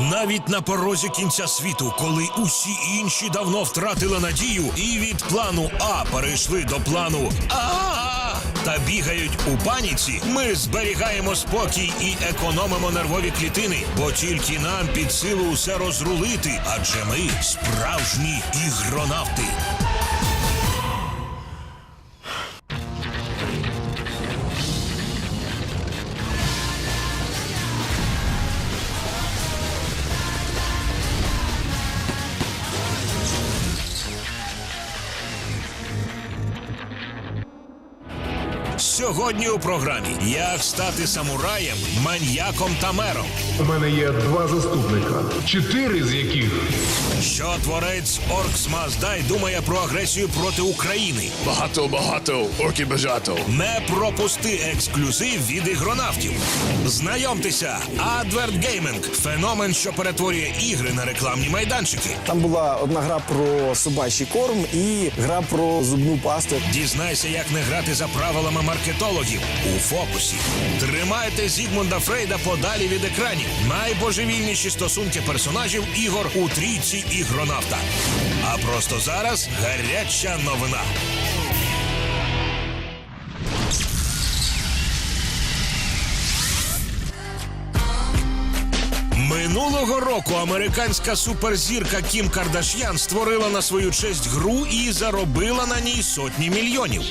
Навіть на порозі кінця світу, коли усі інші давно втратили надію і від плану А перейшли до плану А та бігають у паніці, ми зберігаємо спокій і економимо нервові клітини, бо тільки нам під силу усе розрулити, адже ми справжні ігронавти. Сьогодні у програмі Як стати самураєм, маньяком та мером. У мене є два заступника, чотири з яких Що творець Оркс Маздай думає про агресію проти України? Багато, багато, орки бажато. Не пропусти ексклюзив від ігронавтів. Знайомтеся, Advert Gaming – феномен, що перетворює ігри на рекламні майданчики. Там була одна гра про собачий корм і гра про зубну пасту. Дізнайся, як не грати за правилами маркетологів у фокусі. Тримайте Зігмунда Фрейда подалі від екранів. Найбожевільніші стосунки персонажів ігор у трійці ігронавта. А просто зараз гаряча новина. Минулого року американська суперзірка Кім Кардаш'ян створила на свою честь гру і заробила на ній сотні мільйонів.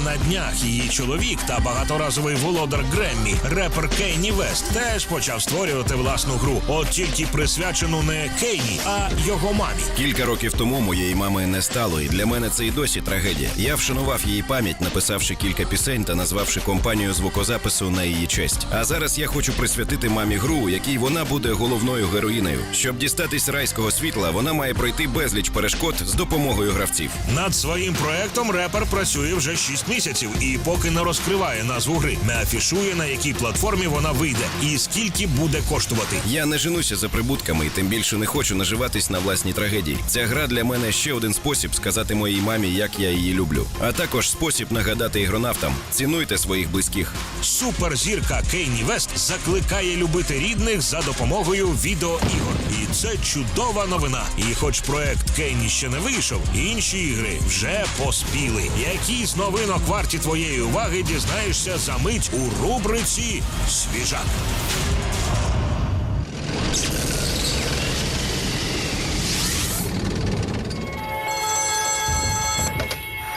А на днях її чоловік та багаторазовий володар Греммі, репер Кейні Вест, теж почав створювати власну гру, от тільки присвячену не Кейні, а його мамі. Кілька років тому моєї мами не стало, і для мене це і досі трагедія. Я вшанував її пам'ять, написавши кілька пісень та назвавши компанію звукозапису на її честь. А зараз я хочу присвятити мамі гру, у якій вона буде головною героїнею. Щоб дістатись райського світла, вона має пройти безліч перешкод з допомогою гравців. Над своїм проектом репер працює вже 6 місяців і поки не розкриває назву гри, не афішує на якій платформі вона вийде і скільки буде коштувати. Я не женуся за прибутками і тим більше не хочу наживатись на власній трагедії. Ця гра для мене ще один спосіб сказати моїй мамі, як я її люблю. А також спосіб нагадати ігронавтам: цінуйте своїх близьких. Суперзірка Кейні Вест закликає любити рідних за допомогою відеоігор. І це чудова новина. І хоч проект Кейні ще не вийшов, інші ігри вже поспіли. Які з новинок варті твоєї уваги дізнаєшся за мить у рубриці Свіжак.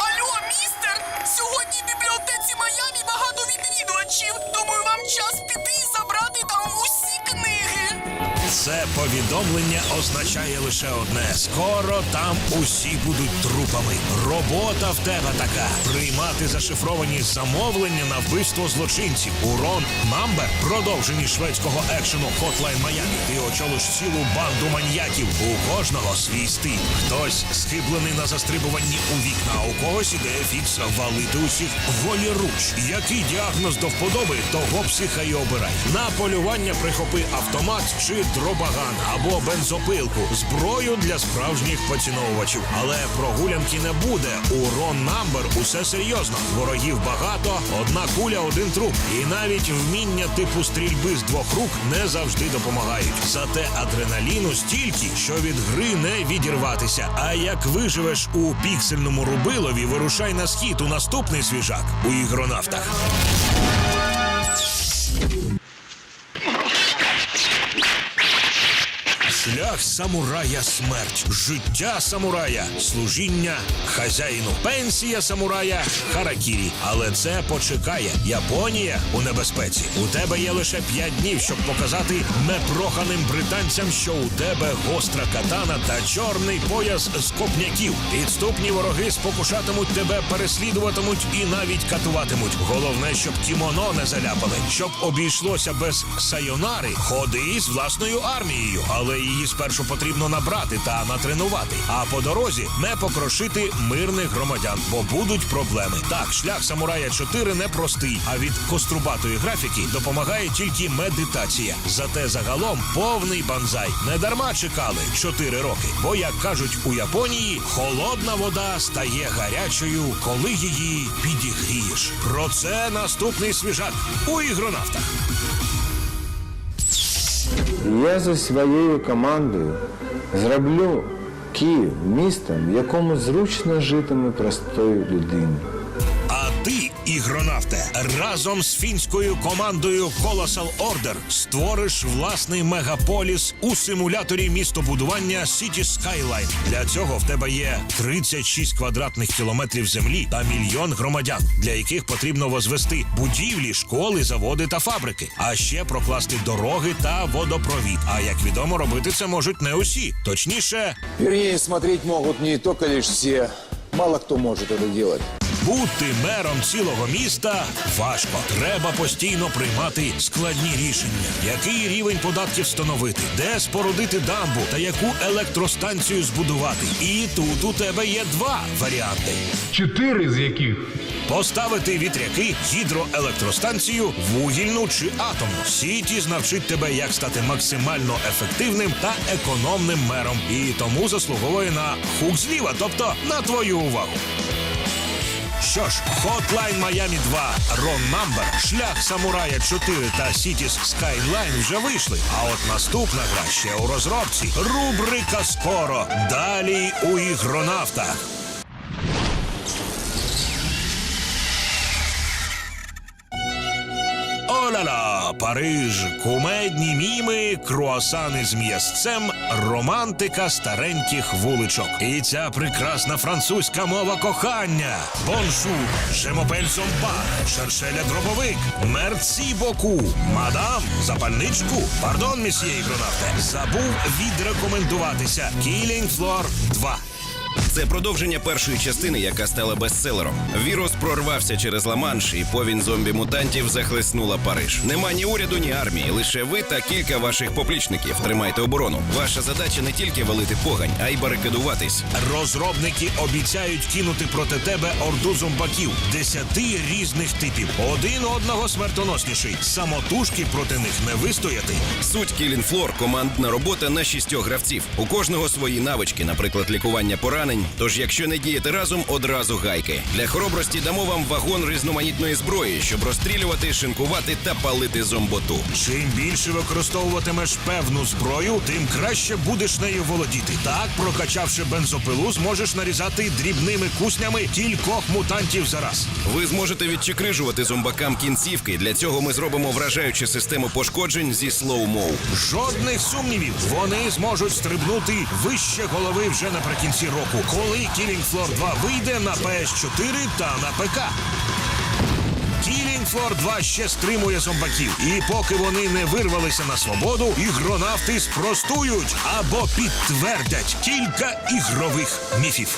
Алло, містер! Сьогодні в бібліотеці Майамі багато відвідувачів. Думаю, Повідомлення означає лише одне: скоро там усі будуть трупами. Робота в тебе така: приймати зашифровані замовлення на вбивство злочинців. Урон Намбер продовжені шведського екшену Hotline Miami. Ти очолиш цілу банду маньяків. У кожного свій стиль. Хтось схиблений на застрибуванні у вікна, а у когось ідея фікс валити усіх воліруч. Який діагноз до вподоби, того психа й обирай. На полювання прихопи автомат чи дробаган або бензопилку, зброю для справжніх поціновувачів. Але прогулянки не буде. Урон Намбер усе серйозно. Ворогів багато, одна куля, один труп. І навіть вміння типу стрільби з двох рук не завжди допомагають. Зате адреналіну стільки, що від гри не відірватися. А як виживеш у піксельному рубилові, вирушай на схід у наступний свіжак у ігронавтах. Шлях самурая смерть, життя самурая, служіння хазяїну, пенсія самурая харакірі. Але це почекає. Японія у небезпеці. У тебе є лише п'ять днів, щоб показати непроханим британцям, що у тебе гостра катана та чорний пояс з копняків. Підступні вороги спокушатимуть тебе, переслідуватимуть і навіть катуватимуть. Головне, щоб кімоно не заляпали, щоб обійшлося без сайонари. Ходи з власною армією, але її спершу потрібно набрати та натренувати. А по дорозі не покрошити мирних громадян, бо будуть проблеми. Так, шлях самурая 4 непростий, а від кострубатої графіки допомагає тільки медитація. Зате загалом повний банзай. Не дарма чекали 4 роки. Бо, як кажуть у Японії, холодна вода стає гарячою, коли її підігрієш. Про це наступний свіжак у ігронавтах. Я за своєю командою зроблю Київ містом, в якому зручно житиме простою людини. Ігронавте, разом з фінською командою Colossal Order створиш власний мегаполіс у симуляторі містобудування City Skyline. Для цього в тебе є 36 квадратних кілометрів землі та мільйон громадян, для яких потрібно возвести будівлі, школи, заводи та фабрики, а ще прокласти дороги та водопровід. А як відомо, робити це можуть не усі. Точніше, Вернее, смотреть могут не только лишь все. Мало кто может это делать. Бути мером цілого міста важко. Треба постійно приймати складні рішення. Який рівень податків встановити, де спорудити дамбу та яку електростанцію збудувати. І тут у тебе є два варіанти: чотири з яких поставити вітряки, гідроелектростанцію, вугільну чи атомну. Сітіс навчить тебе, як стати максимально ефективним та економним мером. І тому заслуговує на хук зліва, тобто на твою увагу. Що ж, Hotline Miami 2, Ron Number, Шлях Самурая 4 та Cities Skyline вже вийшли. А от наступна гра ще у розробці. Рубрика скоро. Далі у ігронавтах. Париж, кумедні міми, круасани з м'ясцем, романтика стареньких вуличок. І ця прекрасна французька мова кохання. Бонжур, жемопель зомба, шершеля дробовик, мерці боку, мадам, запальничку, пардон, місьє ігронавте, забув відрекомендуватися. Кілінг Флор 2. Це продовження першої частини, яка стала бестселером. Вірус прорвався через Ла-Манш, і повінь зомбі-мутантів захлеснула Париж. Нема ні уряду, ні армії, лише ви та кілька ваших поплічників. Тримайте оборону. Ваша задача не тільки валити погань, а й барикадуватись. Розробники обіцяють кинути проти тебе орду зомбаків десяти різних типів. Один одного смертоносніший. Самотужки проти них не вистояти. Суть Floor – командна робота на шістьох гравців. У кожного свої навички, наприклад, лікування поранень. Тож, якщо не діяти разом, одразу гайки. Для хоробрості дамо вам вагон різноманітної зброї, щоб розстрілювати, шинкувати та палити зомботу. Чим більше використовуватимеш певну зброю, тим краще будеш нею володіти. Так, прокачавши бензопилу, зможеш нарізати дрібними куснями кількох мутантів за раз. Ви зможете відчекрижувати зомбакам кінцівки. Для цього ми зробимо вражаючу систему пошкоджень зі слоу-моу. Жодних сумнівів, вони зможуть стрибнути вище голови вже наприкінці року, коли Killing Floor 2 вийде на PS4 та на ПК. Killing Floor 2 ще стримує зомбаків, і поки вони не вирвалися на свободу, ігронавти спростують або підтвердять кілька ігрових міфів.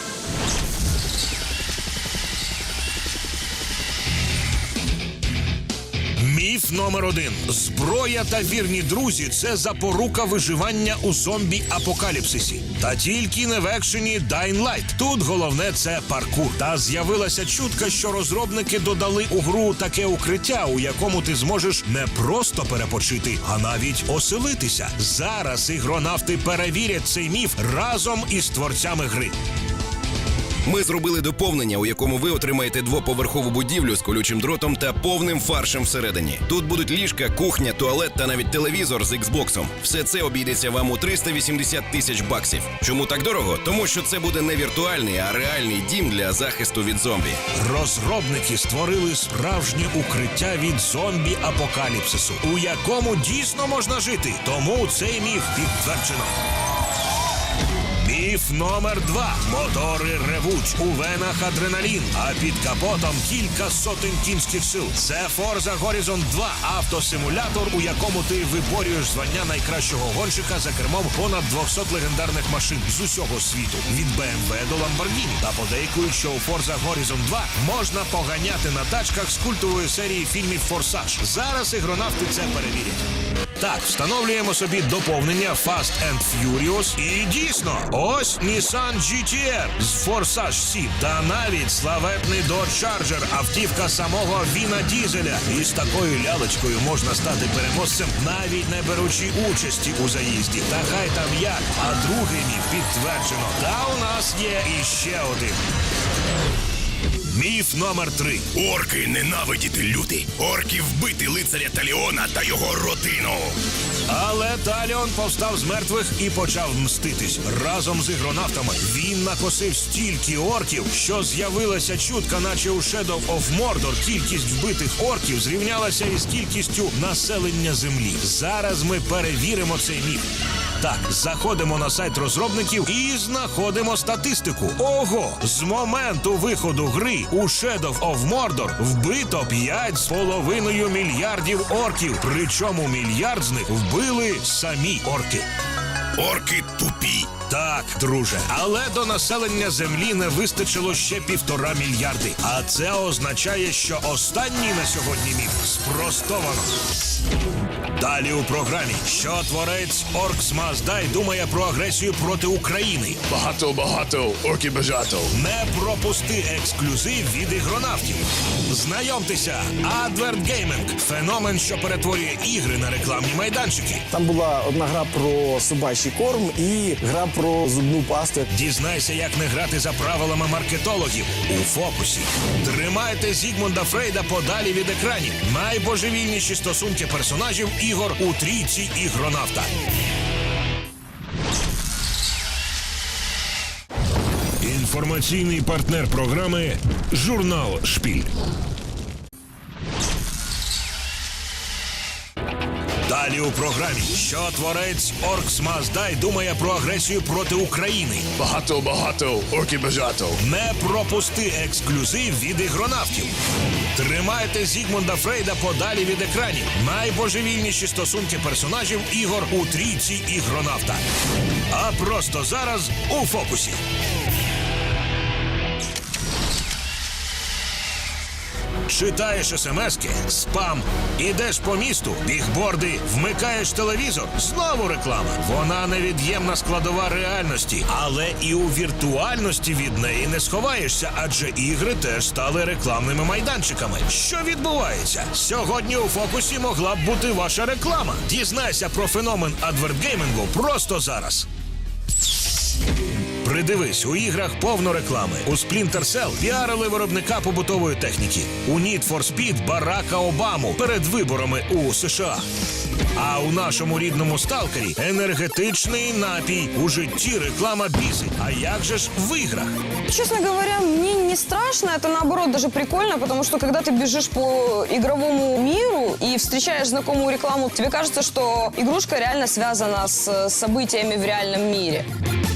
Міф номер один: зброя та вірні друзі це запорука виживання у зомбі апокаліпсисі. Та тільки не в екшені Dying Light. Тут головне це паркур. Та з'явилася чутка, що розробники додали у гру таке укриття, у якому ти зможеш не просто перепочити, а навіть оселитися. Зараз ігронавти перевірять цей міф разом із творцями гри. Ми зробили доповнення, у якому ви отримаєте двоповерхову будівлю з колючим дротом та повним фаршем всередині. Тут будуть ліжка, кухня, туалет та навіть телевізор з Xbox. Все це обійдеться вам у 380 тисяч баксів. Чому так дорого? Тому що це буде не віртуальний, а реальний дім для захисту від зомбі. Розробники створили справжнє укриття від зомбі апокаліпсису, у якому дійсно можна жити. Тому цей міф підтверджено. Міф номер два. Мотори ревуть у венах адреналін, а під капотом кілька сотень кінських сил. Це Forza Horizon 2 автосимулятор, у якому ти виборюєш звання найкращого гонщика за кермом понад 200 легендарних машин з усього світу від BMW до Lamborghini. Та подейкують, що у Forza Horizon 2 можна поганяти на тачках з культової серії фільмів Форсаж. Зараз ігронавти це перевірять. Так, встановлюємо собі доповнення Fast and Furious. І дійсно, ось Nissan GTR з Forza 7 та навіть славетний Dodge Charger, автівка самого Віна Дізеля. І з такою лялечкою можна стати переможцем, навіть не беручи участі у заїзді. Та хай там як. А другий міф підтверджено. Та у нас є іще один. Міф номер три. Орки ненавидіти люди. Орки вбити лицаря Таліона та його родину. Але Таліон повстав з мертвих і почав мститись. Разом з ігронавтами він накосив стільки орків, що з'явилася чутка, наче у Shadow of Mordor кількість вбитих орків зрівнялася із кількістю населення землі. Зараз ми перевіримо цей міф. Так, заходимо на сайт розробників і знаходимо статистику. Ого, з моменту виходу гри у Shadow of Mordor вбито 5,5 мільярдів орків. Причому мільярд з них вбили самі орки. Орки тупі. Так, друже, але до населення землі не вистачило ще півтора мільярди. А це означає, що останній на сьогодні міф спростовано. Далі у програмі, що творець Оркс Маздай думає про агресію проти України. Багато-багато орків багато. Не пропусти ексклюзив від ігронавтів. Знайомтеся, Advert Gaming – феномен, що перетворює ігри на рекламні майданчики. Там була одна гра про собачий корм і гра про зубну пасту. Дізнайся, як не грати за правилами маркетологів у фокусі. Тримайте Зігмунда Фрейда подалі від екранів. Найбожевільніші стосунки персонажів ігор у трійці ігронавта. Інформаційний партнер програми Журнал Шпіль. Далі у програмі, що творець Оркс Маздай думає про агресію проти України. Багато-багато орків багато. Не пропусти ексклюзив від ігронавтів. Тримайте Зігмунда Фрейда подалі від екранів. Найбожевільніші стосунки персонажів ігор у трійці ігронавта. А просто зараз у фокусі. Читаєш смски, спам, ідеш по місту, бігборди, вмикаєш телевізор, знову реклама. Вона невід'ємна складова реальності, але і у віртуальності від неї не сховаєшся, адже ігри теж стали рекламними майданчиками. Що відбувається? Сьогодні у фокусі могла б бути ваша реклама. Дізнайся про феномен адвертгеймінгу просто зараз. Придивись, у іграх повно реклами. У Splinter Cell піарили виробника побутової техніки. У Need for Speed Барака Обаму перед виборами у США. А у нашому рідному сталкері енергетичний напій. У житті реклама бісить. А як же ж в іграх? Честно говоря, мне не страшно, это наоборот даже прикольно, потому что когда ты бежишь по игровому миру и встречаешь знакомую рекламу, тебе кажется, что игрушка реально связана с э, событиями в реальном мире.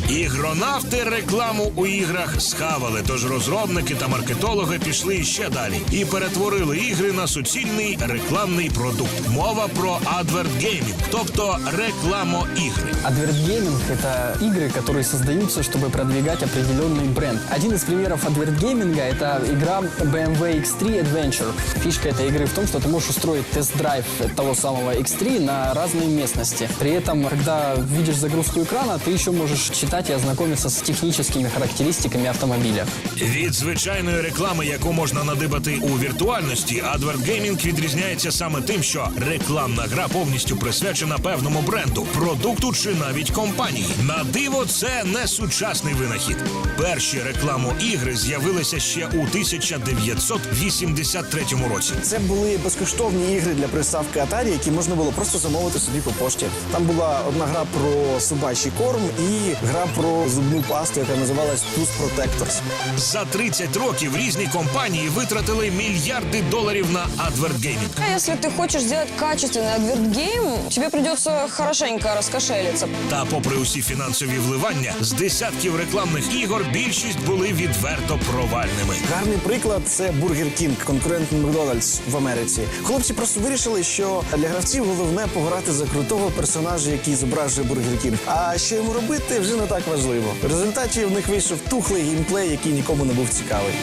Ігронавти рекламу у іграх схавали, тож розробники та маркетологи пішли ще далі і перетворили ігри на суцільний рекламний продукт. Мова про адвертгеймінг, тобто рекламоігри. Адвертгейминг — это игры, которые создаются, чтобы продвигать определенный бренд. Один из примеров адвертгейминга — это игра BMW X3 Adventure. Фишка этой игры в том, что ты можешь устроить тест-драйв того самого X3 на разные местности. При этом, когда видишь загрузку экрана, ты еще можешь читать и ознакомиться с техническими характеристиками автомобиля. Від звичайної реклами, яку можна надибати у віртуальності, адвертгеймінг відрізняється саме тим, що рекламна гра повністю присвячена певному бренду, продукту чи навіть компанії. На диво, це не сучасний винахід. Перші рекламоігри з'явилися ще у 1983 році. Це були безкоштовні ігри для приставки Atari, які можна було просто замовити собі по пошті. Там була одна гра про собачий корм і гра про зубну пасту, яка називалась Tooth Protectors. За 30 років різні компанії витратили мільярди доларів на адвертгеймінг. А если ты хочешь сделать качественный адвертгейм, тебе придется хорошенько раскошелиться. Та попри усі фінансові вливання, з десятків рекламних ігор більшість були відверто провальними. Гарний приклад це Бургер Кінг, конкурент Макдональдс в Америці. Хлопці просто вирішили, що для гравців головне пограти за крутого персонажа, який зображує Бургер Кінг. А що йому робити, вже не так важливо. В результаті в них вийшов тухлий геймплей, який нікому не був цікавий.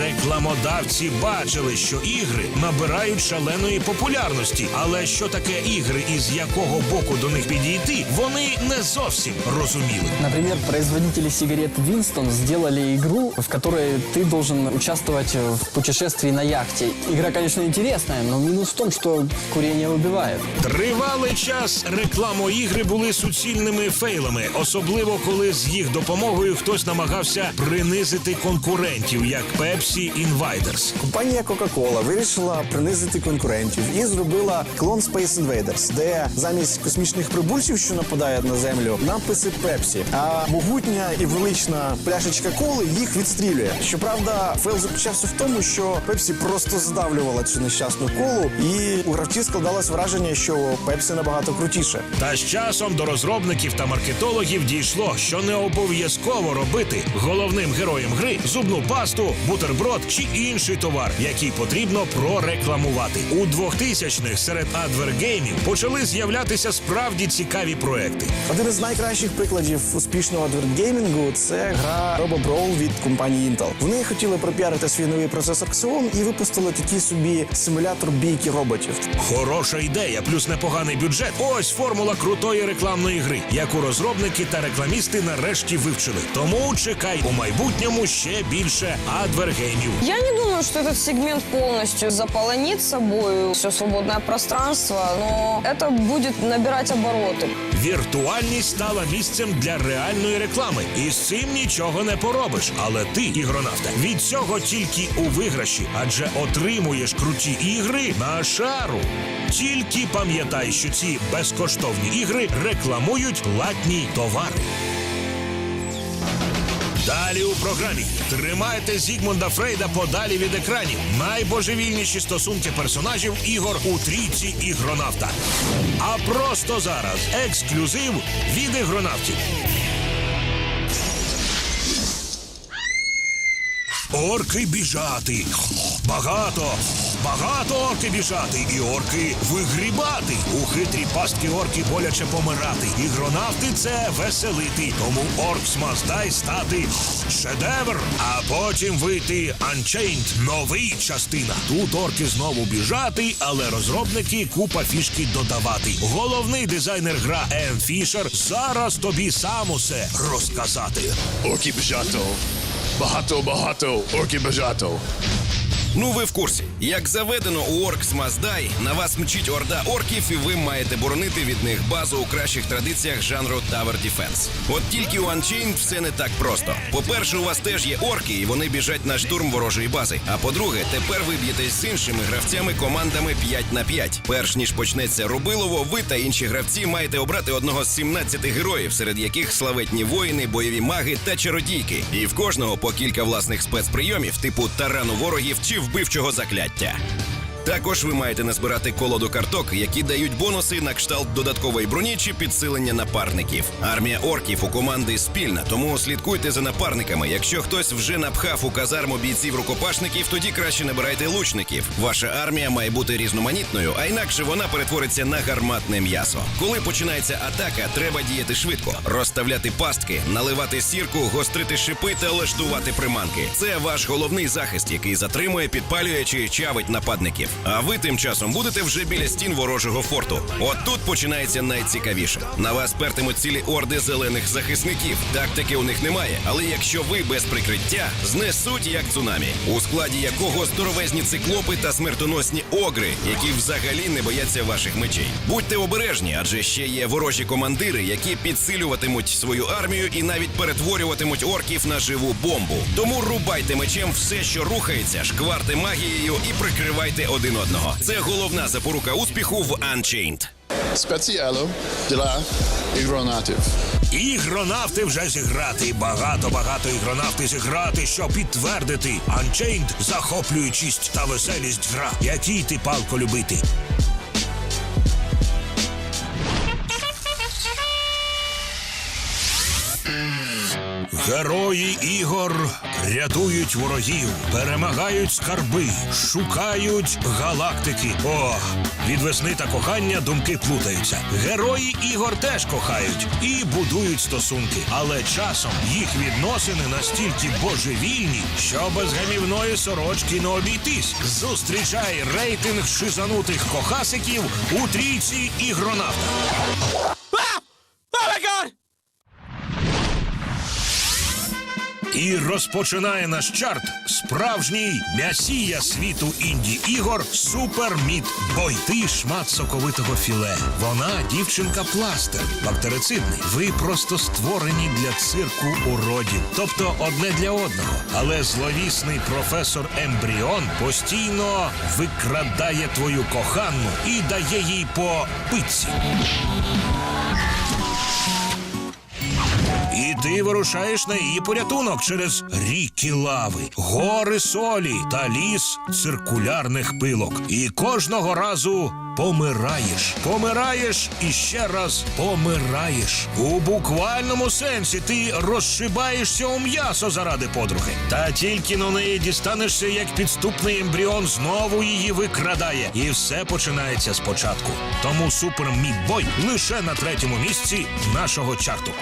Рекламодавці бачили, що ігри набирають шаленої популярності, але що таке ігри і з якого боку до них підійти, вони не зовсім розуміли. Например, производители сигарет Winston сделали игру, в которой ты должен участвовать в путешествии на яхте. Игра, конечно, интересная, но минус в том, что курение убивает. Тривалий час рекламоігри були суцільними фейлами, особливо коли коли з їх допомогою хтось намагався принизити конкурентів, як Pepsi Invaders. Компанія Coca-Cola вирішила принизити конкурентів і зробила клон Space Invaders, де замість космічних прибульців, що нападають на землю, написи Пепсі. А могутня і велична пляшечка коли їх відстрілює. Щоправда, фейл заключався в тому, що Пепсі просто здавлювала цю нещасну колу, і у гравців складалось враження, що Пепсі набагато крутіше. Та з часом до розробників та маркетологів дійшло, що не обов'язково робити головним героєм гри зубну пасту, бутерброд чи інший товар, який потрібно прорекламувати. У 2000-х серед адвергеймів почали з'являтися справді цікаві проекти. Один із найкращих прикладів успішного адвертгеймінгу – це гра RoboBrawl від компанії Intel. Вони хотіли пропіарити свій новий процесор Xeon і випустили такий собі симулятор бійки роботів. Хороша ідея, плюс непоганий бюджет. Ось формула крутої рекламної гри, яку розробники та рекламісти нарешті вивчили. Тому чекай у майбутньому ще більше адвергеймів. Я не думаю, что этот сегмент полностью заполонит собой все свободное пространство, но это будет набирать обороты. Віртуальність стала місцем для реальної реклами, і з цим нічого не поробиш. Але ти, ігронавте, від цього тільки у виграші, адже отримуєш круті ігри на шару. Тільки пам'ятай, що ці безкоштовні ігри рекламують платні товари. Далі у програмі тримайте Зігмунда Фрейда подалі від екранів. Найбожевільніші стосунки персонажів ігор у трійці ігронавта. А просто зараз ексклюзив від ігронавтів. Орки біжати. Багато, багато орки біжати. І орки вигрібати. У хитрі пастки орки боляче помирати. Ігронавти це веселити. Тому Orcs Must стати шедевр. А потім вийти Unchained, новий частина. Тут орки знову біжати, але розробники купа фішки додавати. Головний дизайнер гра Ен Фішер зараз тобі сам усе розказати. Орки бажато. Багато, багато, орки бажато. Ну ви в курсі, як заведено у Must Die, на вас мчить орда орків, і ви маєте боронити від них базу у кращих традиціях жанру Tower Defense. От тільки у Unchained все не так просто. По-перше, у вас теж є орки, і вони біжать на штурм ворожої бази. А по-друге, тепер ви б'єтесь з іншими гравцями командами 5 на 5. Перш ніж почнеться рубилово, ви та інші гравці маєте обрати одного з 17 героїв, серед яких славетні воїни, бойові маги та чародійки. І в кожного по кілька власних спецприйомів, типу тарану ворогів чи вбивчого закляття. Також ви маєте назбирати колоду карток, які дають бонуси на кшталт додаткової броні чи підсилення напарників. Армія орків у команди спільна, тому слідкуйте за напарниками. Якщо хтось вже напхав у казарму бійців рукопашників, тоді краще набирайте лучників. Ваша армія має бути різноманітною, а інакше вона перетвориться на гарматне м'ясо. Коли починається атака, треба діяти швидко, розставляти пастки, наливати сірку, гострити шипи та лаштувати приманки. Це ваш головний захист, який затримує, підпалює чи чавить нападників. А ви тим часом будете вже біля стін ворожого форту. От тут починається найцікавіше. На вас пертимуть цілі орди зелених захисників. Тактики у них немає, але якщо ви без прикриття, знесуть як цунамі, у складі якого здоровезні циклопи та смертоносні огри, які взагалі не бояться ваших мечей. Будьте обережні, адже ще є ворожі командири, які підсилюватимуть свою армію і навіть перетворюватимуть орків на живу бомбу. Тому рубайте мечем все, що рухається, шкварте магією і прикривайте один одного. Це головна запорука успіху в Unchained. Спеціало для ігронатів. Ігронавти вже зіграти. Багато багато ігронавти зіграти, щоб підтвердити. Unchained – захоплюючість та веселість гра, який ти палко любити. Герої ігор рятують ворогів, перемагають скарби, шукають галактики. О, від весни та кохання думки плутаються. Герої ігор теж кохають і будують стосунки, але часом їх відносини настільки божевільні, що без гамівної сорочки не обійтись. Зустрічай рейтинг шизанутих кохасиків у трійці ігронавта. І розпочинає наш чарт справжній м'ясія світу інді ігор Супер Міт Бой. Ти шмат соковитого філе. Вона дівчинка пластир, бактерицидний. Ви просто створені для цирку у роді, тобто одне для одного. Але зловісний професор Ембріон постійно викрадає твою коханну і дає їй по пиці. Ти вирушаєш на її порятунок через ріки лави, гори солі та ліс циркулярних пилок. І кожного разу помираєш. Помираєш і ще раз помираєш. У буквальному сенсі ти розшибаєшся у м'ясо заради подруги. Та тільки на неї дістанешся, як підступний ембріон знову її викрадає. І все починається спочатку. Тому супер мідбой лише на третьому місці нашого чарту.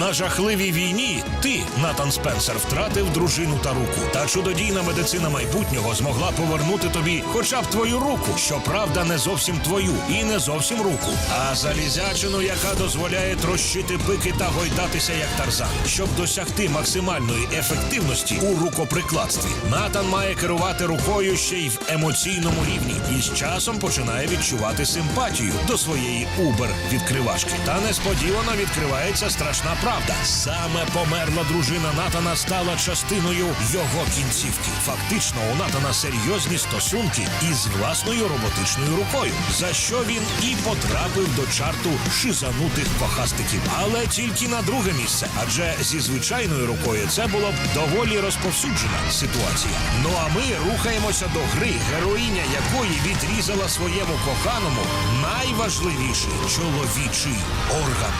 На жахливій війні ти, Натан Спенсер, втратив дружину та руку. Та чудодійна медицина майбутнього змогла повернути тобі хоча б твою руку. Щоправда, не зовсім твою і не зовсім руку, а залізячину, яка дозволяє трощити пики та гойдатися як тарзан. Щоб досягти максимальної ефективності у рукоприкладстві, Натан має керувати рукою ще й в емоційному рівні і з часом починає відчувати симпатію до своєї убер відкривашки. Та несподівано відкривається страшна правда. Саме померла дружина Натана стала частиною його кінцівки. Фактично, у Натана серйозні стосунки із власною роботичною рукою, за що він і потрапив до чарту шизанутих кохастиків. Але тільки на друге місце. Адже зі звичайною рукою це було б доволі розповсюджена ситуація. Ну а ми рухаємося до гри, героїня якої відрізала своєму коханому найважливіший чоловічий орган.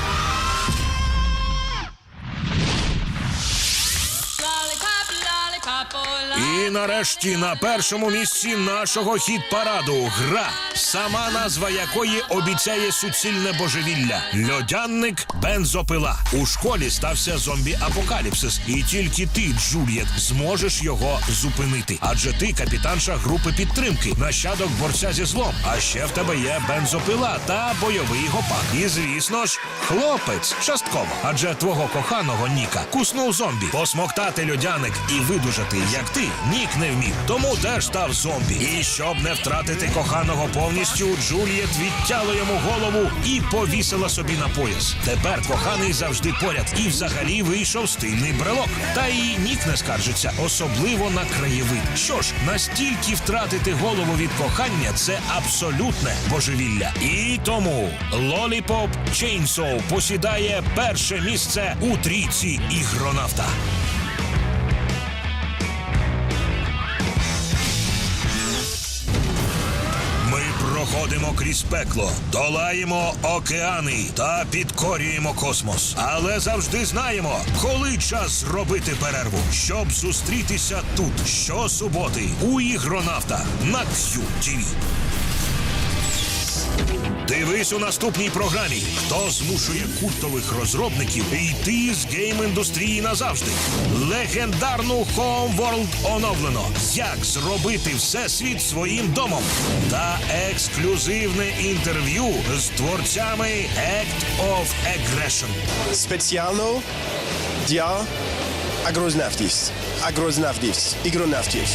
І нарешті на першому місці нашого хіт-параду гра, сама назва якої обіцяє суцільне божевілля льодянник бензопила. У школі стався зомбі-апокаліпсис, і тільки ти, Джульєт, зможеш його зупинити. Адже ти капітанша групи підтримки, нащадок борця зі злом. А ще в тебе є бензопила та бойовий гопак. І звісно ж, хлопець частково. Адже твого коханого Ніка куснув зомбі. Посмоктати льодяник і видужати, як ти, Нік не вмів. Тому теж став зомбі. І щоб не втратити коханого повністю, Джулієт відтяла йому голову і повісила собі на пояс. Тепер коханий завжди поряд і взагалі вийшов стильний брелок. Та і Нік не скаржиться, особливо на краєвид. Що ж, настільки втратити голову від кохання це абсолютне божевілля. І тому Лоліпоп Chainsaw посідає перше місце у трійці ігронавта. Проходимо крізь пекло, долаємо океани та підкорюємо космос. Але завжди знаємо, коли час зробити перерву, щоб зустрітися тут щосуботи у ігронавта на QTV. Дивись у наступній програмі, хто змушує культових розробників йти з гейм-індустрії назавжди. Легендарну Homeworld оновлено. Як зробити всесвіт своїм домом? Та ексклюзивне інтерв'ю з творцями Act of Aggression. Спеціально для агрознавтів. Агрознавтів. Ігронавтів.